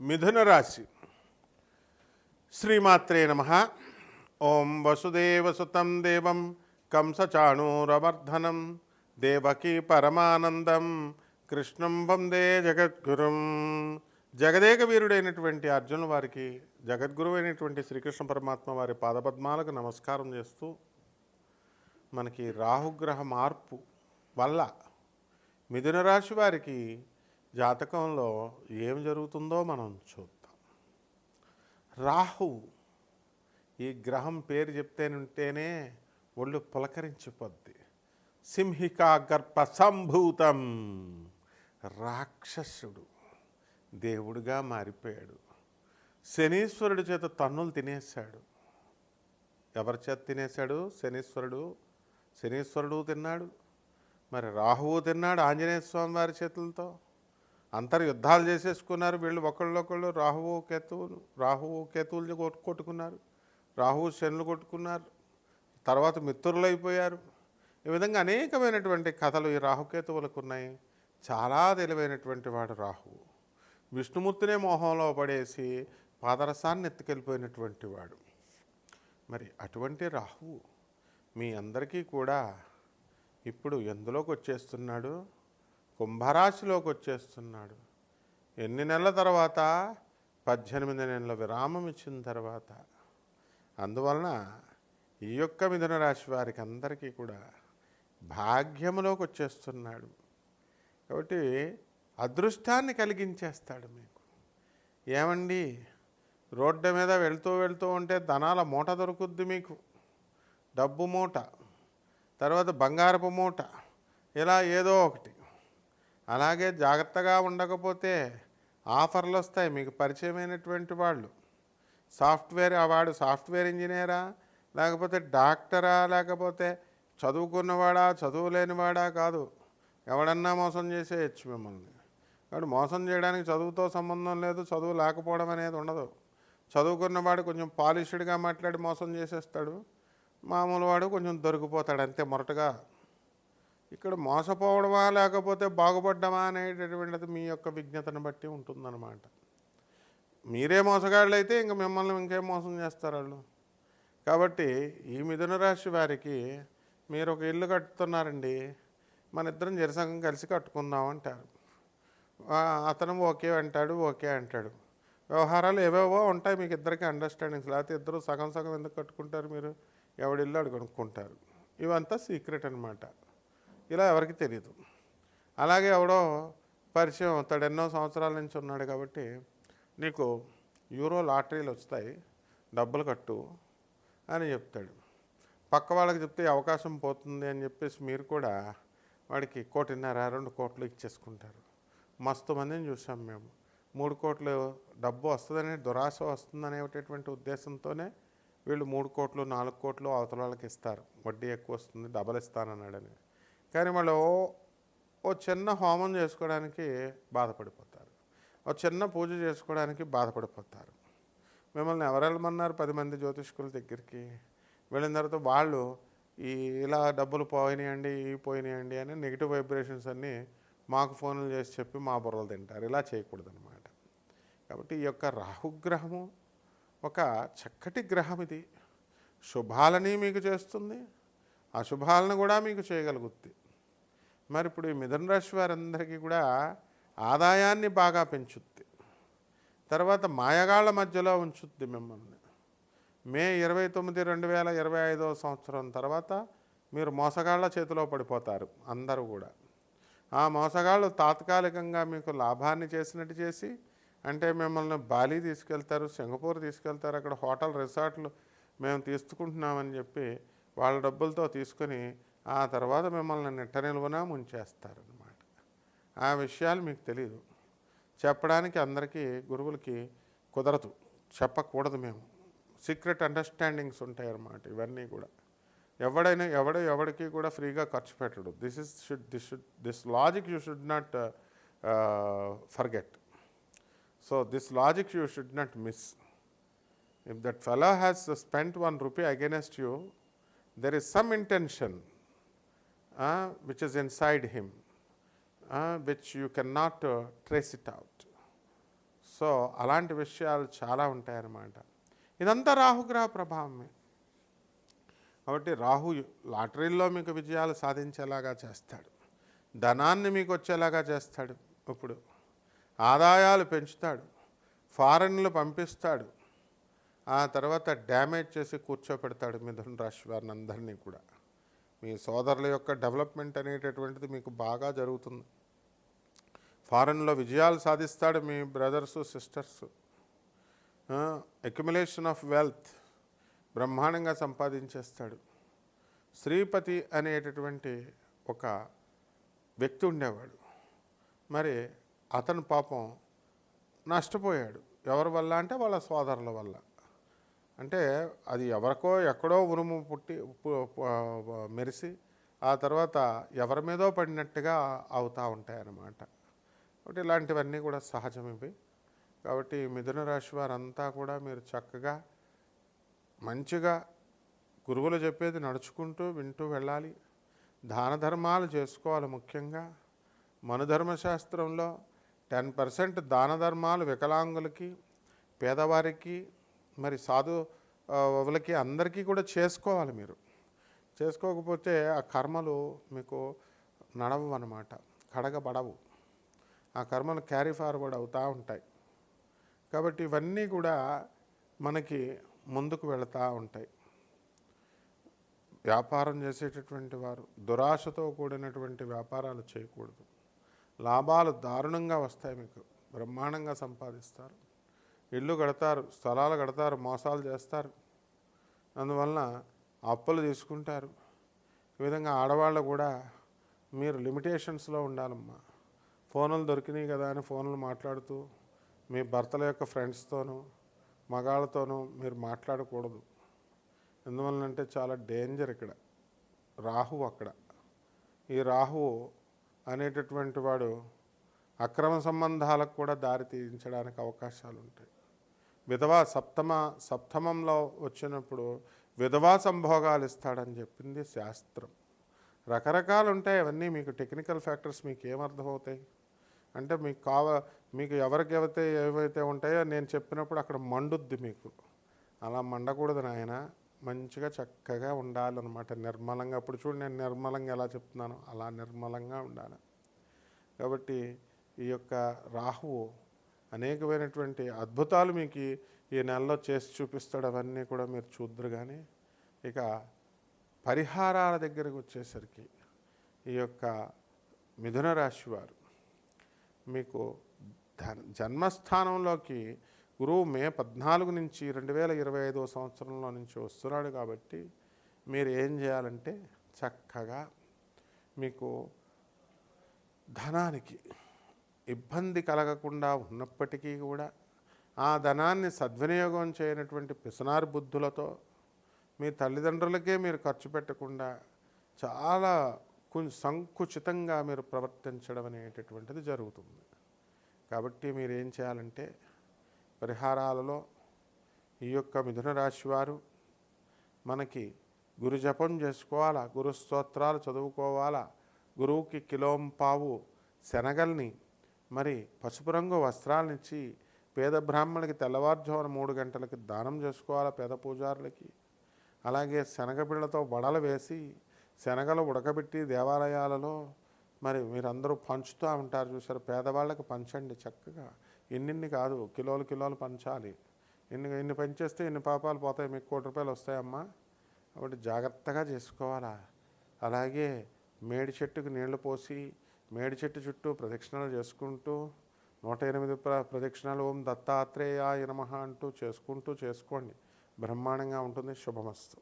మిథున రాశి. శ్రీమాత్రే నమ. ఓం వసుదేవసుతం దేవం కంసచాణూరవర్ధనం. దేవకీ పరమానందం. కృష్ణం వందే జగద్గురుం. జగదేక వీరుడైనటువంటి అర్జునుల వారికి జగద్గురువు అయినటువంటి శ్రీకృష్ణ పరమాత్మ వారి పాదపద్మాలకు నమస్కారం చేస్తూ మనకి రాహుగ్రహ మార్పు వల్ల మిథున రాశి వారికి జాతకంలో ఏం జరుగుతుందో మనం చూద్దాం. రాహు ఈ గ్రహం పేరు చెప్తేనుంటేనే ఒళ్ళు పులకరించిపోద్ది. సింహికా గర్భ సంభూతం రాక్షసుడు దేవుడిగా మారిపోయాడు. శనీశ్వరుడి చేత తన్నులు తినేశాడు. ఎవరి చేత తినేశాడు? శనీశ్వరుడు. శనీశ్వరుడు తిన్నాడు. మరి రాహువు తిన్నాడు ఆంజనేయ స్వామి వారి చేతులతో? అంతర్ యుద్ధాలు చేసేసుకున్నారు. వీళ్ళు ఒకళ్ళొకళ్ళు రాహువు కేతువులు రాహువు కేతువులు కొట్టు కొట్టుకున్నారు. రాహువు శనులు కొట్టుకున్నారు. తర్వాత మిత్రులు అయిపోయారు. ఈ విధంగా అనేకమైనటువంటి కథలు ఈ రాహుకేతువులకు ఉన్నాయి. చాలా తెలివైనటువంటి వాడు రాహువు. విష్ణుమూర్తినే మోహంలో పడేసి పాదరసాన్ని ఎత్తుకెళ్ళిపోయినటువంటి వాడు. మరి అటువంటి రాహువు మీ అందరికీ కూడా ఇప్పుడు ఎందులోకి వచ్చేస్తున్నాడు కుంభరాశిలోకి వచ్చేస్తున్నాడు ఎన్ని నెలల తర్వాత? పద్దెనిమిది నెలల విరామం ఇచ్చిన తర్వాత. అందువలన ఈ యొక్క మిథున రాశి వారికి అందరికీ కూడా భాగ్యములోకి వచ్చేస్తున్నాడు కాబట్టి అదృష్టాన్ని కలిగించేస్తాడు మీకు. ఏమండి? రోడ్డు మీద వెళ్తూ వెళ్తూ ఉంటే ధనాల మూట దొరుకుద్ది మీకు. డబ్బు మూట తర్వాత బంగారపు మూట ఇలా ఏదో ఒకటి. అలాగే జాగ్రత్తగా ఉండకపోతే ఆఫర్లు వస్తాయి మీకు పరిచయమైనటువంటి వాళ్ళు. సాఫ్ట్వేర్ వాడు సాఫ్ట్వేర్ ఇంజనీరా లేకపోతే డాక్టరా లేకపోతే చదువుకున్నవాడా చదువు లేనివాడా కాదు. ఎవడన్నా మోసం చేసేయచ్చు మిమ్మల్ని. కాబట్టి మోసం చేయడానికి చదువుతో సంబంధం లేదు చదువు లేకపోవడం అనేది ఉండదు. చదువుకున్నవాడు కొంచెం పాలిష్డ్గా మాట్లాడి మోసం చేసేస్తాడు. మామూలు వాడు కొంచెం దొరికిపోతాడు అంతే మొరటగా. ఇక్కడ మోసపోవడమా లేకపోతే బాగుపడ్డమా అనేటటువంటిది మీ యొక్క విజ్ఞతను బట్టి ఉంటుందన్నమాట. మీరే మోసగాళ్ళు అయితే ఇంక మిమ్మల్ని ఇంకేం మోసం చేస్తారు వాళ్ళు? కాబట్టి ఈ మిథున రాశి వారికి మీరు ఒక ఇల్లు కట్టుతున్నారండి మన ఇద్దరం జరసంగం కలిసి కట్టుకుందాం అంటారు. అతను ఓకే అంటాడు ఓకే అంటాడు. వ్యవహారాలు ఏవేవో ఉంటాయి మీకు ఇద్దరికి అండర్స్టాండింగ్స్ లేకపోతే ఇద్దరు సగం సగం ఎందుకు కట్టుకుంటారు మీరు? ఎవడిల్లు అడుగు కొనుక్కుంటారు ఇవంతా సీక్రెట్ అనమాట ఇలా ఎవరికి తెలియదు అలాగే ఎవడో పరిచయం అవుతాడు ఎన్నో సంవత్సరాల నుంచి ఉన్నాడు కాబట్టి నీకు యూరో లాటరీలు వస్తాయి డబ్బులు కట్టు అని చెప్తాడు. పక్క వాళ్ళకి చెప్తే అవకాశం పోతుంది అని చెప్పేసి మీరు కూడా వాడికి కోటిన్నర రెండు కోట్లు ఇచ్చేసుకుంటారు. మస్తు మందిని చూసాం మేము. మూడు కోట్లు డబ్బు వస్తుందనే దురాశ వస్తుందనేటటువంటి ఉద్దేశంతోనే వీళ్ళు మూడు కోట్లు నాలుగు కోట్లు అవతల వాళ్ళకి ఇస్తారు. వడ్డీ ఎక్కువ వస్తుంది డబల్ ఇస్తానన్నాడని. కానీ వాళ్ళు ఓ- చిన్న హోమం చేసుకోవడానికి బాధపడిపోతారు. ఓ చిన్న పూజ చేసుకోవడానికి బాధపడిపోతారు. మిమ్మల్ని ఎవరు వెళ్ళమన్నారు పది మంది జ్యోతిష్కుల దగ్గరికి? వెళ్ళిన తర్వాత వాళ్ళు ఈ ఇలా డబ్బులు పోయినాయండి ఇవి పోయినాయండి అని నెగిటివ్ వైబ్రేషన్స్ అన్నీ మాకు ఫోన్లు చేసి చెప్పి మా బుర్రలు తింటారు. ఇలా చేయకూడదనమాట కాబట్టి ఈ యొక్క రాహుగ్రహము ఒక చక్కటి గ్రహం ఇది. శుభాలని మీకు చేస్తుంది. అశుభాలను కూడా మీకు చేయగలుగుద్ది. మరి ఇప్పుడు ఈ మిథున రాశి వారందరికీ కూడా ఆదాయాన్ని బాగా పెంచుద్ది. తర్వాత మాయగాళ్ళ మధ్యలో ఉంచుద్ది మిమ్మల్ని. మే ఇరవై తొమ్మిది రెండు వేల ఇరవై ఐదవ సంవత్సరం తర్వాత మీరు మోసగాళ్ళ చేతిలో పడిపోతారు అందరూ కూడా. ఆ మోసగాళ్ళు తాత్కాలికంగా మీకు లాభాన్ని చేసినట్టు చేసి అంటే మిమ్మల్ని బాలి తీసుకెళ్తారు సింగపూర్ తీసుకెళ్తారు అక్కడ హోటల్ రిసార్ట్లు మేము తీసుకుంటున్నామని చెప్పి వాళ్ళ డబ్బులతో తీసుకొని ఆ తర్వాత మిమ్మల్ని నిట్ట నిలువున ముంచేస్తారనమాట ఆ విషయాలు మీకు తెలియదు చెప్పడానికి అందరికీ గురువులకి కుదరదు. చెప్పకూడదు మేము. సీక్రెట్ అండర్స్టాండింగ్స్ ఉంటాయి అన్నమాట ఇవన్నీ కూడా. ఎవడైనా ఎవడ ఎవడికి కూడా ఫ్రీగా ఖర్చు పెట్టడు. This is should this should this logic you should not forget so this logic you should not miss if that fellow has spent one rupee against you there is some intention uh, which is inside him, uh, which you cannot uh, trace it out. So అలాంటి విషయాలు చాలా ఉంటాయన్నమాట. ఇదంతా రాహుగ్రహ ప్రభావమే. కాబట్టి రాహు లాటరీల్లో మీకు విజయాలు సాధించేలాగా చేస్తాడు. ధనాన్ని మీకు వచ్చేలాగా చేస్తాడు ఇప్పుడు. ఆదాయాలు పెంచుతాడు. ఫారెన్లు పంపిస్తాడు. ఆ తర్వాత డ్యామేజ్ చేసి కూర్చోపెడతాడు మిథున రాశి వారిని అందరినీ కూడా. మీ సోదరుల యొక్క డెవలప్మెంట్ అనేటటువంటిది మీకు బాగా జరుగుతుంది. ఫారెన్లో విజయాలు సాధిస్తాడు మీ brothers sisters. Accumulation of wealth బ్రహ్మాండంగా సంపాదించేస్తాడు. శ్రీపతి అనేటటువంటి ఒక వ్యక్తి ఉండేవాడు. మరి అతను పాపం నష్టపోయాడు. ఎవరి వల్ల అంటే వాళ్ళ సోదరుల వల్ల. అంటే అది ఎవరికో ఎక్కడో ఉరుము పుట్టి మెరిసి ఆ తర్వాత ఎవరి మీదో పడినట్టుగా అవుతూ ఉంటాయన్నమాట. కాబట్టి ఇలాంటివన్నీ కూడా సహజం ఇవి. కాబట్టి మిథున రాశి వారంతా కూడా మీరు చక్కగా మంచిగా గురువులు చెప్పేది నడుచుకుంటూ వింటూ వెళ్ళాలి. దాన ధర్మాలు చేసుకోవాలి ముఖ్యంగా. మనుధర్మశాస్త్రంలో టెన్ పర్సెంట్ దాన ధర్మాలు వికలాంగులకి పేదవారికి మరి సాధు వలకి అందరికీ కూడా చేసుకోవాలి మీరు. చేసుకోకపోతే ఆ కర్మలు మీకు నడవు అనమాట కడగబడవు. ఆ కర్మలు క్యారీ ఫార్వర్డ్ అవుతూ ఉంటాయి. కాబట్టి ఇవన్నీ కూడా మనకి ముందుకు వెళుతూ ఉంటాయి. వ్యాపారం చేసేటటువంటి వారు దురాశతో కూడినటువంటి వ్యాపారాలు చేయకూడదు. లాభాలు దారుణంగా వస్తాయి మీకు బ్రహ్మాండంగా సంపాదిస్తారు. ఇల్లు కడతారు స్థలాలు కడతారు మోసాలు చేస్తారు. అందువలన అప్పులు తీసుకుంటారు. ఈ విధంగా ఆడవాళ్ళు కూడా మీరు లిమిటేషన్స్లో ఉండాలమ్మా. ఫోన్లు దొరికినాయి కదా అని ఫోన్లు మాట్లాడుతూ మీ భర్తల యొక్క ఫ్రెండ్స్తోనూ మగాళ్ళతోనూ మీరు మాట్లాడకూడదు. ఎందువలనంటే చాలా డేంజర్ ఇక్కడ. రాహు అక్కడ. ఈ రాహువు అనేటటువంటి వాడు అక్రమ సంబంధాలకు కూడా దారి తీయించడానికి అవకాశాలు ఉంటాయి విధవా సప్తమ సప్తమంలో వచ్చినప్పుడు విధవా సంభోగాలు ఇస్తాడని చెప్పింది శాస్త్రం. రకరకాలు ఉంటాయి అవన్నీ మీకు టెక్నికల్ ఫ్యాక్టర్స్ మీకు ఏమర్థమవుతాయి అంటే మీకు కావ మీకు ఎవరికైతే ఏవైతే ఉంటాయో నేను చెప్పినప్పుడు అక్కడ మండుద్ది మీకు. అలా మండకూడదు నాయన మంచిగా చక్కగా ఉండాలన్నమాట. నిర్మలంగా అప్పుడు చూడు నేను నిర్మలంగా ఎలా చెప్తున్నాను అలా నిర్మలంగా ఉండాలి. కాబట్టి ఈ యొక్క రాహువు అనేకమైనటువంటి అద్భుతాలు మీకు ఈ- నెలలో చేసి చూపిస్తాడు అవన్నీ కూడా మీరు చూద్దరు కానీ ఇక పరిహారాల దగ్గరకు వచ్చేసరికి ఈ యొక్క మిథున రాశి వారు మీకు ధన జన్మస్థానంలోకి గురువు మే పద్నాలుగు నుంచి రెండు వేల ఇరవై ఐదో సంవత్సరంలో నుంచి వస్తున్నాడు కాబట్టి మీరు ఏం చేయాలంటే చక్కగా మీకు ధనానికి ఇబ్బంది కలగకుండా ఉన్నప్పటికీ కూడా ఆ ధనాన్ని సద్వినియోగం చేయనటువంటి పిసనారు బుద్ధులతో మీ తల్లిదండ్రులకే మీరు ఖర్చు పెట్టకుండా చాలా కొంచెం సంకుచితంగా మీరు ప్రవర్తించడం అనేటటువంటిది జరుగుతుంది. కాబట్టి మీరు ఏం చేయాలంటే పరిహారాలలో ఈ యొక్క మిథున రాశి వారు మనకి గురు జపం చేసుకోవాలా గురు స్తోత్రాలు చదువుకోవాలా గురువుకి కిలోంపావు శనగల్ని మరి పసుపు రంగు వస్త్రాలనిచ్చి పేద బ్రాహ్మణులకి తెల్లవారుజామున మూడు గంటలకి దానం చేసుకోవాలా పేద పూజారులకి? అలాగే శనగపిళ్ళతో వడలు వేసి శనగలు ఉడకబెట్టి దేవాలయాలలో మరి మీరందరూ పంచుతూ ఉంటారు చూసారు పేదవాళ్ళకి పంచండి చక్కగా. ఇన్నిన్ని కాదు కిలోలు కిలోలు పంచాలి. ఇన్ని ఇన్ని పంచేస్తే ఇన్ని పాపాలు పోతాయి? మీకు కోటి రూపాయలు వస్తాయమ్మా. కాబట్టి జాగ్రత్తగా చేసుకోవాలా. అలాగే మేడి చెట్టుకు నీళ్ళు పోసి మేడి చెట్టు చుట్టూ ప్రదక్షిణలు చేసుకుంటూ నూట ఎనిమిది ప్ర ప్రదక్షిణాలు ఓం దత్తాత్రేయాయ నమ అంటూ చేసుకుంటూ చేసుకోండి. బ్రహ్మాండంగా ఉంటుంది. శుభమస్తు.